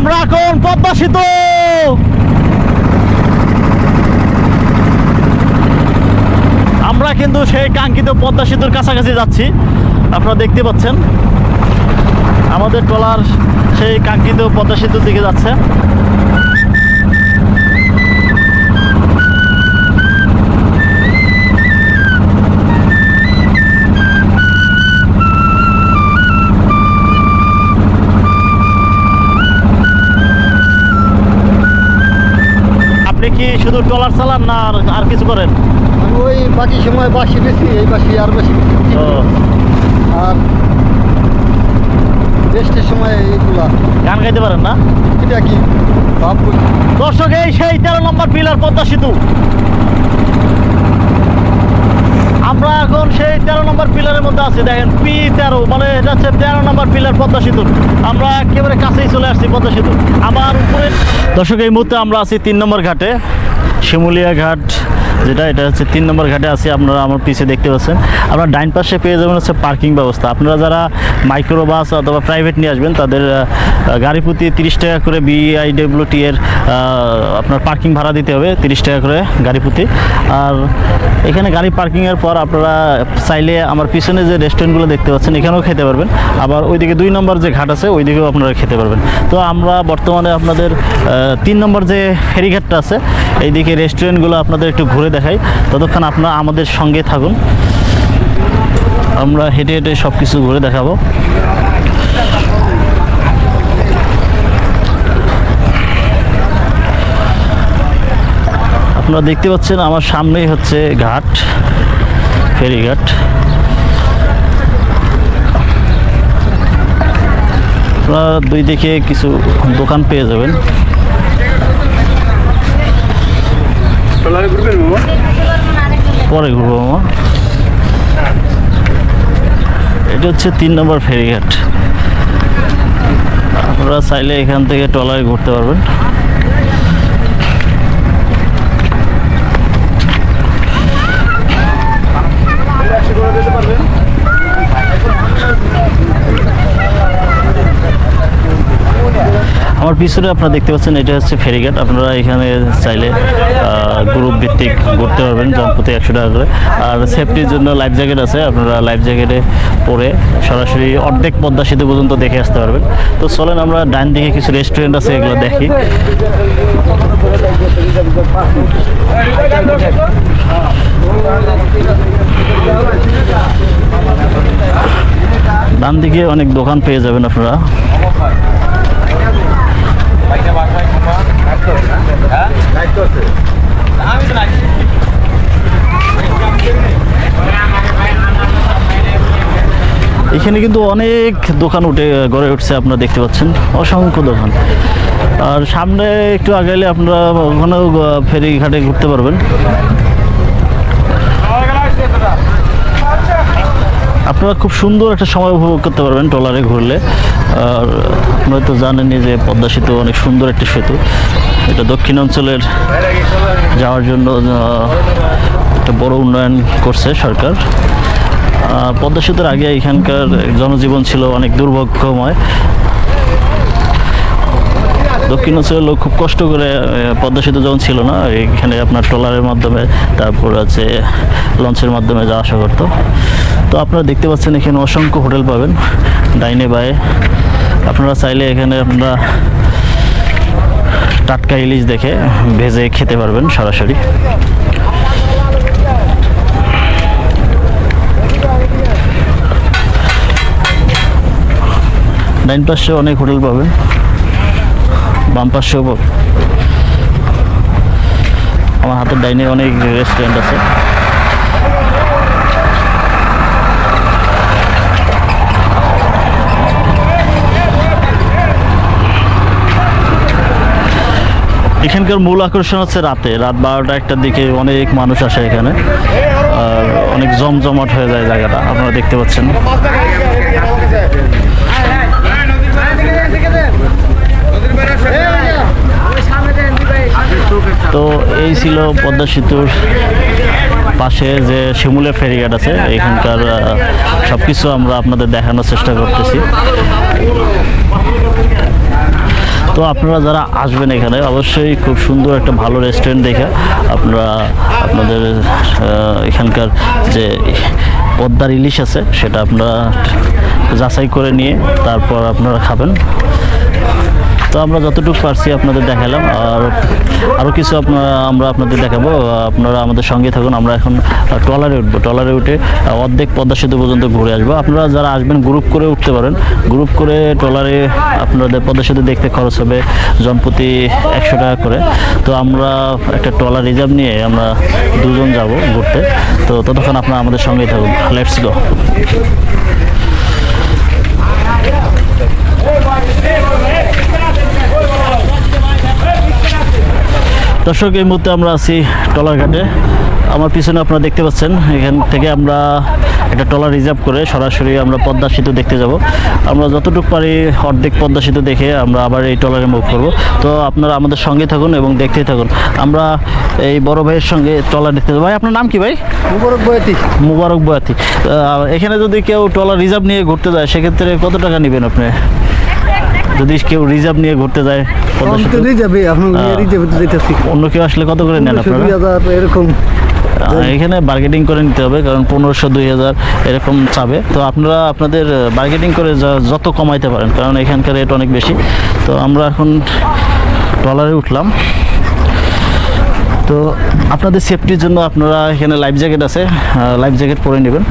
আমরা এখন পদ্মা সেতু আমরা কিন্তু সেই কাঙ্ক্ষিত পদ্মা সেতুর কাছাকাছি যাচ্ছি। আপনারা দেখতে পাচ্ছেন, আমাদের ট্রলার সেই কাঙ্ক্ষিত পদ্মা সেতুর দিকে যাচ্ছে। আপনি কি শুধু ট্রলার চালান না আর আর কিছু করেন? ওই বাকি সময় বাসি বেশি এই বাসি আর বেশি বেশি। আর রেস্টের সময় এইগুলা। গান গাইতে পারেন না? এটা কি? দর্শক এই সেই তেরো নম্বর পিলার পদ্মা সেতু। আমরা এখন সেই তেরো নম্বর পিলারের মধ্যে আছি। দেখেন পি তেরো মানে এটা হচ্ছে তেরো নম্বর পিলার পদ্মা সেতুর। আমরা একেবারে কাছেই চলে আসছি পদ্মা সেতু আমার উপরে দর্শক, এই মুহূর্তে আমরা আছি তিন নম্বর ঘাটে। শিমুলিয়া ঘাট যেটা, এটা হচ্ছে তিন নম্বর ঘাটে আছি, আপনারা আমার পিছিয়ে দেখতে পাচ্ছেন। আপনারা ডাইন পাশে পেয়ে যাবেন হচ্ছে পার্কিং ব্যবস্থা। আপনারা যারা মাইক্রো বাস অথবা প্রাইভেট নিয়ে আসবেন, তাদের গাড়ি প্রতি তিরিশ টাকা করে বিআইডব্লিউটি এর আপনার পার্কিং ভাড়া দিতে হবে, তিরিশ টাকা করে গাড়ি প্রতি। আর এখানে গাড়ি পার্কিংয়ের পর আপনারা চাইলে আমার পিছনে যে রেস্টুরেন্টগুলো দেখতে পাচ্ছেন, এখানেও খেতে পারবেন। আবার ওইদিকে দুই নম্বর যে ঘাট আছে, ওইদিকেও আপনারা খেতে পারবেন। তো আমরা বর্তমানে আপনাদের তিন নম্বর যে ফেরিঘাটটা আছে এইদিকে রেস্টুরেন্টগুলো আপনাদের একটু ঘুরে দেখাই। ততক্ষণ আপনারা আমাদের সঙ্গে থাকুন। আমরা হেঁটে হেঁটে সব কিছু ঘুরে দেখাবো। আপনারা দেখতে পাচ্ছেন আমার সামনেই হচ্ছে ঘাট, ফেরিঘাট। আপনারা দুই দিকে কিছু দোকান পেয়ে যাবেন। পরে ঘুরবো, মামা। এটা হচ্ছে তিন নম্বর ফেরিঘাট। আপনারা চাইলে এখান থেকে ট্রলারে ঘুরতে পারবেন। আমার পিছনে আপনারা দেখতে পাচ্ছেন, এটা হচ্ছে ফেরিঘাট। আপনারা এখানে চাইলে গ্রুপ ভিত্তিক ঘুরতে পারবেন যেমন জনপ্রতি একশো টাকা করে। আর সেফটির জন্য লাইফ জ্যাকেট আছে, আপনারা লাইফ জ্যাকেটে পরে সরাসরি অর্ধেক পদ্মা সেতু পর্যন্ত দেখে আসতে পারবেন। তো চলেন আমরা ডান দিকে কিছু রেস্টুরেন্ট আছে, এগুলো দেখি। ডান দিকে অনেক দোকান পেয়ে যাবেন আপনারা। এখানে কিন্তু অনেক দোকান উঠে গড়ে উঠছে আপনারা দেখতে পাচ্ছেন। অসংখ্য দোকান। আর সামনে একটু আগাইলে আপনারা ওখানেও ফেরি ঘাটে ঘুরতে পারবেন। আপনারা খুব সুন্দর একটা সময় উপভোগ করতে পারবেন ট্রলারে ঘুরলে। আর আপনারা তো জানেনই যে পদ্মা সেতু অনেক সুন্দর একটি সেতু। এটা দক্ষিণ অঞ্চলের যাওয়ার জন্য একটা বড় উন্নয়ন করছে সরকার। পদ্মা সেতুর আগে এখানকার জনজীবন ছিল অনেক দুর্ভাগ্যময় দক্ষিণ অঞ্চলের লোক খুব কষ্ট করে পদ্মা সেতু যখন ছিল না এখানে আপনার ট্রলারের মাধ্যমে, তারপর আছে লঞ্চের মাধ্যমে যাওয়া আসা করতো। তো আপনারা দেখতে পাচ্ছেন এখানে অসংখ্য হোটেল পাবেন, ডাইনে বায়ে। আপনারা চাইলে এখানে আপনারা টাটকা ইলিশ দেখে ভেজে খেতে পারবেন সরাসরি। ডাইন পাশে অনেক হোটেল পাবেন। বাম পাশেও আমার হাতের ডাইনে অনেক রেস্টুরেন্ট আছে। এখানকার মূল আকর্ষণ হচ্ছে রাতে। রাত বারোটা একটার দিকে অনেক মানুষ আসে এখানে। আর অনেক জমজমাট হয়ে যায় জায়গাটা। আপনারা দেখতে পাচ্ছেন। তো এই ছিল পদ্মা সেতুর পাশে যে শিমুলের ফেরিঘাট আছে, এখানকার সব কিছু আমরা আপনাদের দেখানোর চেষ্টা করতেছি। তো আপনারা যারা আসবেন এখানে, অবশ্যই খুব সুন্দর একটা ভালো রেস্টুরেন্ট দেখে আপনারা আপনাদের এখানকার যে পদ্মার ইলিশ আছে, সেটা আপনারা যাচাই করে নিয়ে তারপর আপনারা খাবেন। তো আমরা যতটুকু পারছি আপনাদের দেখালাম, আর আরও কিছু আপনারা আমরা আপনাদের দেখাবো। আপনারা আমাদের সঙ্গে থাকুন, আমরা এখন ট্রলারে উঠবো। ট্রলারে উঠে অর্ধেক পদ্মা সেতু পর্যন্ত ঘুরে আসব। আপনারা যারা আসবেন গ্রুপ করে উঠতে পারেন। গ্রুপ করে ট্রলারে আপনাদের পদ্মা সেতু দেখতে খরচ হবে জনপ্রতি একশো টাকা করে। তো আমরা একটা ট্রলার রিজার্ভ নিয়ে আমরা দুজন যাব ঘুরতে। তো ততক্ষণ আপনারা আমাদের সঙ্গেই থাকুন। লেটস গো দর্শক এই মুহূর্তে আমরা আছি টলার ঘাটে আমার পিছনে আপনারা দেখতে পাচ্ছেন এখান থেকে আমরা একটা টলার রিজার্ভ করে সরাসরি আমরা পদ্মা সেতু দেখতে যাব। আমরা যতটুকু পারি অর্ধেক পদ্মা সেতু দেখে আমরা আবার এই টলারে মুভ করব। তো আপনারা আমাদের সঙ্গে থাকুন এবং দেখতেই থাকুন। আমরা এই বড় ভাইয়ের সঙ্গে টলার দেখতে যাব। ভাই আপনার নাম কি ভাই? মুবারক বয়তি। মুবারক বয়াতি। এখানে যদি কেউ টলার রিজার্ভ নিয়ে ঘুরতে যায় সেক্ষেত্রে কত টাকা নেবেন আপনি? যদি কেউ রিজার্ভ নিয়ে ঘুরতে যায় রিজার্ভে অন্য কেউ আসলে কত করে নেন আপনারা? এরকম। এখানে বার্গেটিং করে নিতে হবে কারণ পনেরোশো দুই হাজার এরকম চাবে। তো আপনারা আপনাদের বার্গেটিং করে যত কমাইতে পারেন কারণ এখানকার রেট অনেক বেশি। তো আমরা এখন ট্রলারে উঠলাম। তো আপনাদের সেফটির জন্য আপনারা এখানে লাইফ জ্যাকেট আছে লাইফ জ্যাকেট পরে নেবেন।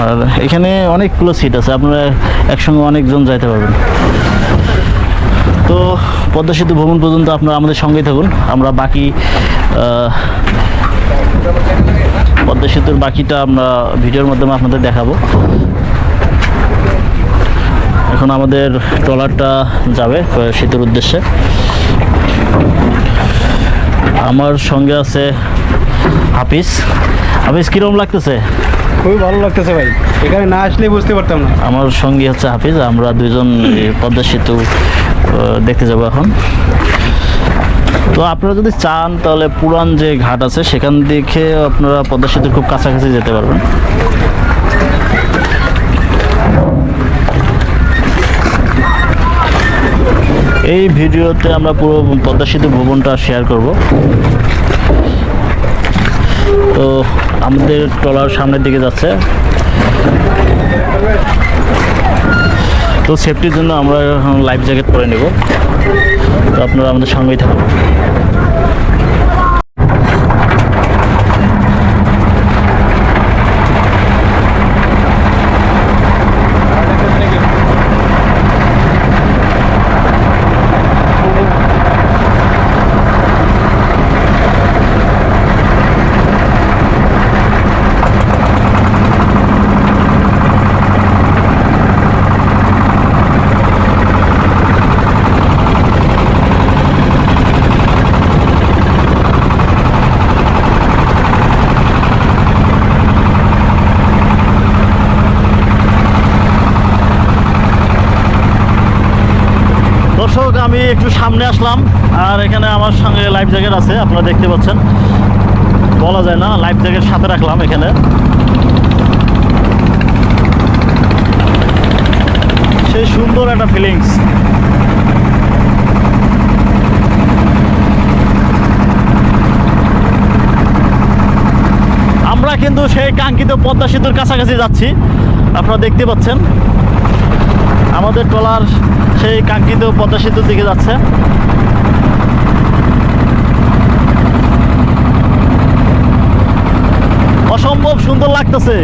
আর এখানে অনেকগুলো সিট আছে, আপনারা একসঙ্গে অনেকজন যাইতে পারবেন। তো পদ্মা সেতু ভ্রমণ পর্যন্ত আপনারা আমাদের সঙ্গেই থাকুন, আমরা বাকি পদ্মা সেতুর বাকিটা আমরা ভিডিওর মাধ্যমে আপনাদের দেখাবো। এখন আমাদের ট্রলারটা যাবে সেতুর উদ্দেশ্যে। আমার সঙ্গে আছে হাফিজ। হাফিজ কীরকম লাগতেছে? খুবই ভালো লাগতেছে ভাই। এখানে না আসলে বুঝতে পারতাম না। আমার সঙ্গী হচ্ছে হাফিজ, আমরা দুজন পদ্মা সেতু দেখতে যাব এখন। তো আপনারা যদি চান, তাহলে পুরান যে ঘাট আছে, সেখান থেকে আপনারা পদ্মা সেতুর খুব কাছাকাছি যেতে পারবেন। এই ভিডিওতে আমরা পুরো পদ্মা সেতু ভবনটা শেয়ার করব। তো আমাদের ট্রলার সামনের দিকে যাচ্ছে। তো সেফটির জন্য আমরা লাইফ জ্যাকেট পরে নেব। তো আপনারা আমাদের সঙ্গেই থাকুন দর্শক আমি একটু সামনে আসলাম, আর এখানে আমার সঙ্গে লাইফ জ্যাকেট আছে, আপনারা দেখতে পাচ্ছেন। বলা যায় না লাইফ জ্যাকেট সাথে রাখলাম এখানে। সেই সুন্দর একটা ফিলিংস আমরা কিন্তু সেই কাঙ্ক্ষিত পদ্মা সেতুর কাছাকাছি যাচ্ছি, আপনারা দেখতে পাচ্ছেন। আমাদের ট্রলার সেই কাঙ্ক্ষিত পদ্মা সেতুর দিকে যাচ্ছে। অসম্ভব সুন্দর লাগতেছে।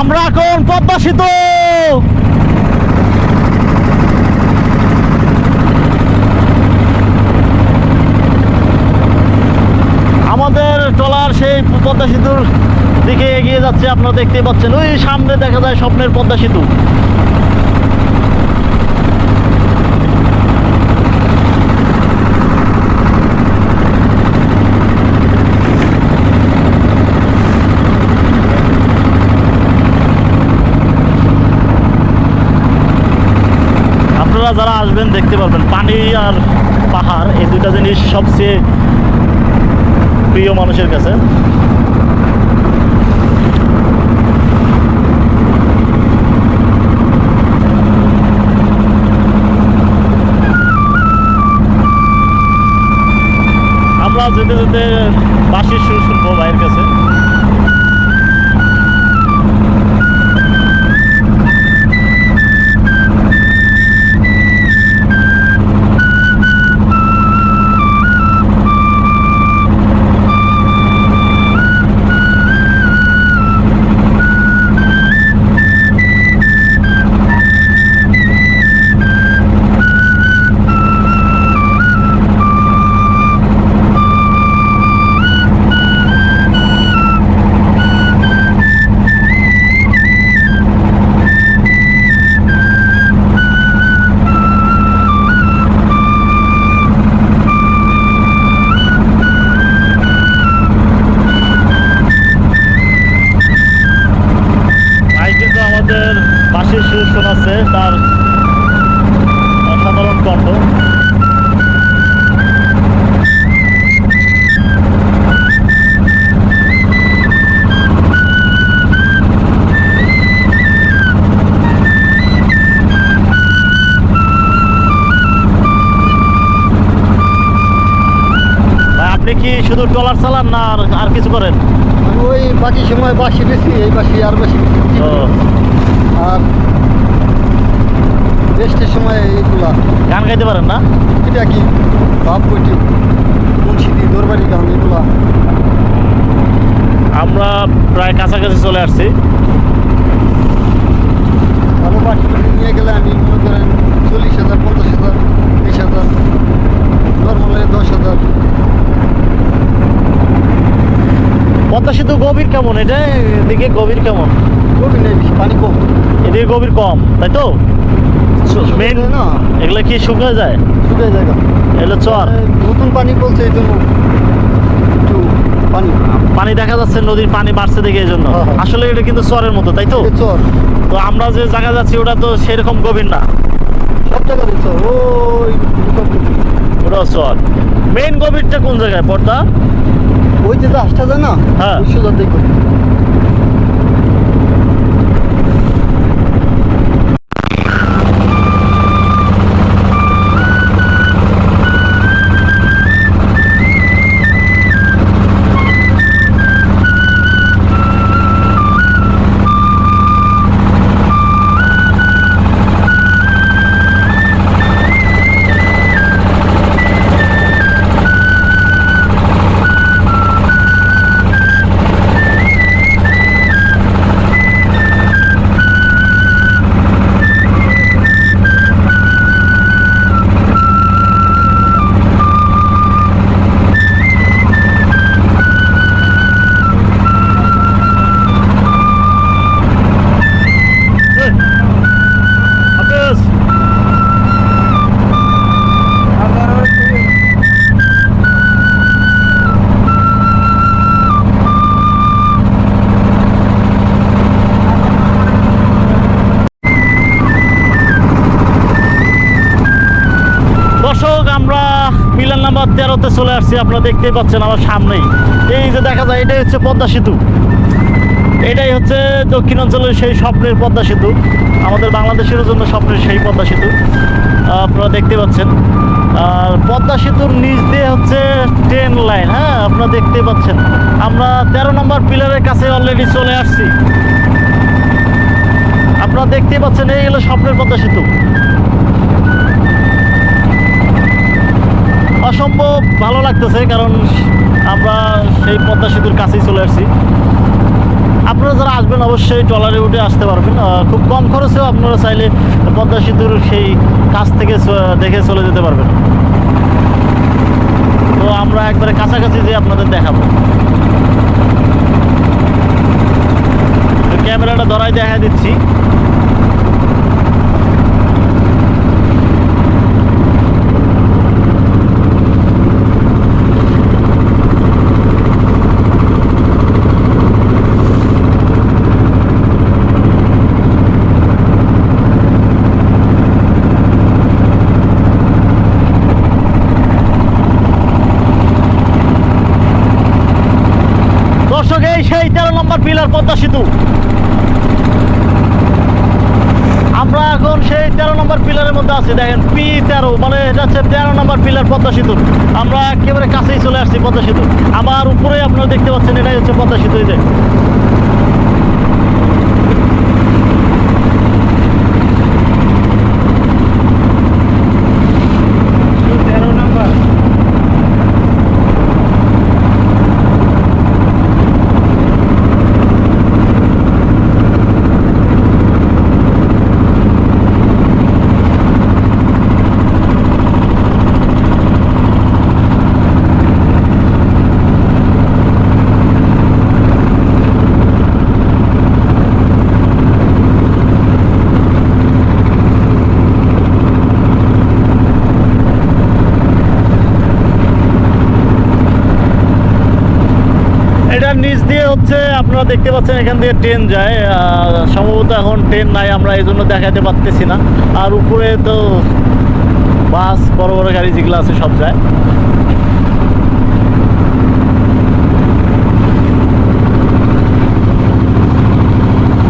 আমরা এখন পদ্মা সেতু! আমাদের ট্রলার সেই পদ্মা সেতুর দিকে এগিয়ে যাচ্ছে, আপনারা দেখতেই পাচ্ছেন। ওই সামনে দেখা যায় স্বপ্নের পদ্মা সেতু। আপনারা যারা আসবেন, দেখতে পারবেন পানি আর পাহাড়, এই দুইটা জিনিস সবচেয়ে প্রিয় মানুষের কাছে। যেতে যেতে বাসির সুর শুনব ভাইয়ের কাছে। চালান না আর আর কিছু করেন? ওই বাকি সময় বাসি বেশি এই বাসি আর বেশি আর রেস্টের সময় এইগুলা। গান গাইতে পারেন না? এটা কি? ভাব বইটি মুন্সিদি দরবারি গান এগুলা। আমরা প্রায় কাছাকাছি চলে আসছি। ভালো বাসি নিয়ে গেলে আমি মনে করেন চল্লিশ হাজার পঞ্চাশ হাজার বিশ হাজার নর্মালে দশ হাজার। পদ্মা সেতু গভীর কেমন? এটা এদিকে গভীর কেমন? কবি নেই পানি কম। এদিকে গভীর কম তাই তো? মেন এগুলো কি শুকিয়ে যায়? শুকিয়ে জায়গা এগুলো চর। নতুন পানি বলছে এই জন্য পানি। পানি দেখা যাচ্ছে নদীর পানি বাড়ছে দেখে এই জন্য। হ্যাঁ, হ্যাঁ। আসলে এটা কিন্তু চরের মতো তাই তো? চর। তো আমরা যে জায়গা যাচ্ছি ওটা তো সেরকম গভীর না। সব জায়গাতে চর। ওই ওটা চর। মেন গভীরটা কোন জায়গায়? পর্দা ওই যে জাহাজটা যায় না হ্যাঁ। সোজা দেখো চলে আসছি, আপনারা দেখতেই পাচ্ছেন আমার সামনেই। এই যে দেখা যায়, এটাই হচ্ছে পদ্মা সেতু। এটাই হচ্ছে দক্ষিণ অঞ্চলের সেই স্বপ্নের পদ্মা সেতু। আমাদের বাংলাদেশের জন্য স্বপ্নের সেই পদ্মা সেতু। আপনারা দেখতে পাচ্ছেন। আর পদ্মা সেতুর নিচ দিয়ে হচ্ছে ট্রেন লাইন হ্যাঁ আপনারা দেখতে পাচ্ছেন। আমরা তেরো নম্বর পিলারের কাছে অলরেডি চলে আসছি। আপনারা দেখতেই পাচ্ছেন, এই হলো স্বপ্নের পদ্মা সেতু। অসম্ভব ভালো লাগতেছে, কারণ আমরা সেই পদ্মা সেতুর কাছেই চলে আসছি। আপনারা যারা আসবেন, অবশ্যই ট্রলারে উঠে আসতে পারবেন। খুব কম খরচেও আপনারা চাইলে পদ্মা সেতুর সেই কাছ থেকে দেখে চলে যেতে পারবেন। তো আমরা একবারে কাছাকাছি যে আপনাদের দেখাবো। ক্যামেরাটা ধরাই দেখা দিচ্ছি দর্শক এই সেই তেরো নম্বর পিলার পদ্মা সেতু। আমরা এখন সেই তেরো নম্বর পিলারের মধ্যে আছি, দেখেন পি তেরো মানে এটা হচ্ছে তেরো নম্বর পিলার পদ্মা সেতু। আমরা একেবারে কাছেই চলে আসছি পদ্মা সেতু। আমার উপরে আপনারা দেখতে পাচ্ছেন, এটাই হচ্ছে পদ্মা সেতু, এই যে তেরো নাম্বার এটার নিচ দিয়ে হচ্ছে আপনারা দেখতে পাচ্ছেন, এখান দিয়ে ট্রেন যায়। সম্ভবত এখন ট্রেন নাই, আমরা এই জন্য দেখাতে পারতেছি না। আর উপরে তো বাস, বড় বড় গাড়ি যেগুলো আছে সব যায়।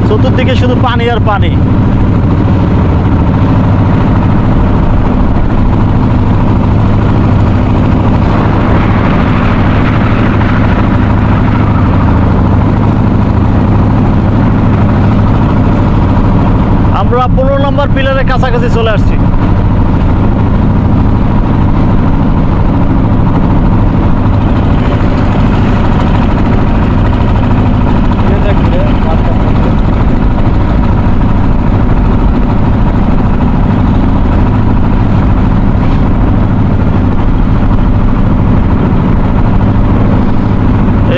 চতুর্দিকে শুধু পানি আর পানি। আমরা পনেরো নম্বর পিলারের কাছাকাছি চলে আসছি।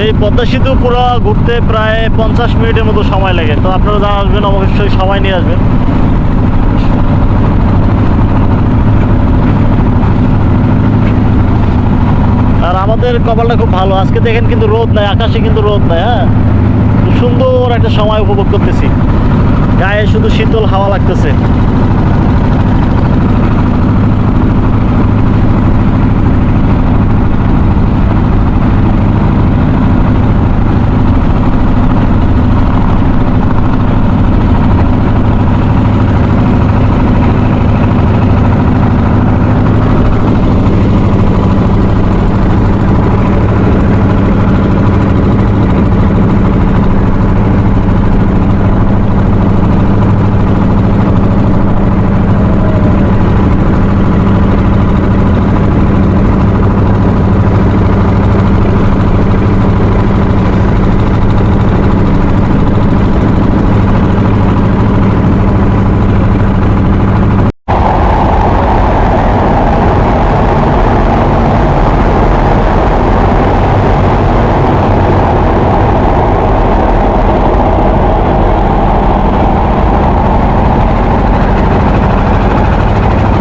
এই পদ্মা সেতু পুরো ঘুরতে প্রায় পঞ্চাশ মিনিটের মতো সময় লাগে। তো আপনারা যারা আসবেন, অবশ্যই সময় নিয়ে আসবেন। আর আমাদের কপালটা খুব ভালো। আজকে দেখেন কিন্তু রোদ নাই, আকাশে কিন্তু রোদ নাই হ্যাঁ? সুন্দর একটা সময় উপভোগ করতেছি। গায়ে শুধু শীতল হাওয়া লাগতেছে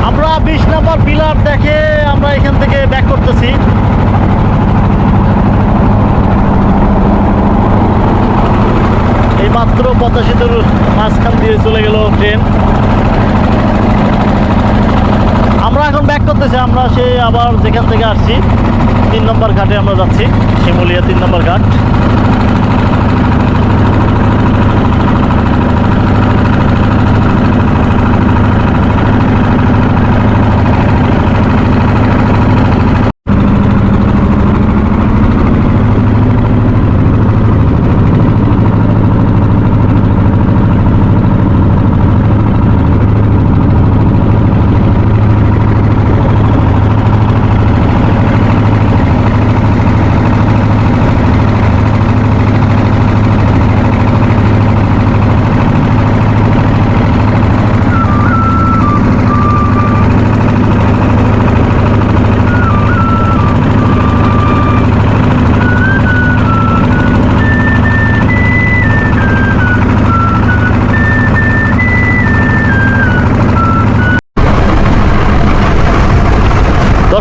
আমরা বিশ নম্বর পিলার দেখে আমরা এখান থেকে ব্যাক করতেছি এই মাত্র সেতুর মাঝখান দিয়ে চলে গেল ট্রেন। আমরা এখন ব্যাক করতেছি, আমরা সে আবার যেখান থেকে আসছি, তিন নম্বর ঘাটে আমরা যাচ্ছি, শিমুলিয়া তিন নম্বর ঘাট।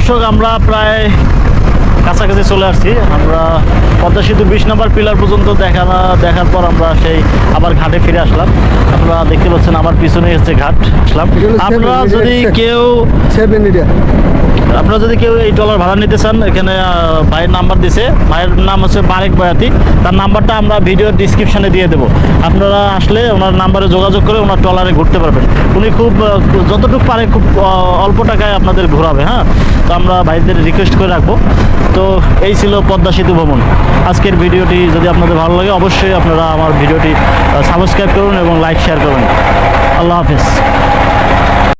দর্শক আমরা প্রায় কাছাকাছি চলে আসছি। আমরা পদ্মা সেতু বিশ নম্বর পিলার পর্যন্ত দেখা দেখার পর আমরা সেই আবার ঘাটে ফিরে আসলাম। আপনারা দেখতে পাচ্ছেন আমার পিছনে হচ্ছে ঘাট। আসলাম। আপনারা যদি কেউ আপনারা যদি কেউ এই ট্রলার ভাড়া নিতে চান, এখানে ভাইয়ের নাম্বার দিছে। ভাইয়ের নাম হচ্ছে বারেক বয়াতি। তার নাম্বারটা আমরা ভিডিওর ডিসক্রিপশনে দিয়ে দেবো। আপনারা আসলে ওনার নাম্বারে যোগাযোগ করে ওনার ট্রলারে ঘুরতে পারবেন। উনি খুব যতটুকু পারে খুব অল্প টাকায় আপনাদের ঘোরাবে হ্যাঁ? তো আমরা ভাইদের রিকোয়েস্ট করে রাখব। তো এই ছিল পদ্মা সেতু ভ্রমণ। আজকের ভিডিওটি যদি আপনাদের ভালো লাগে, অবশ্যই আপনারা আমার ভিডিওটি সাবস্ক্রাইব করুন এবং লাইক শেয়ার করুন। আল্লাহ হাফেজ।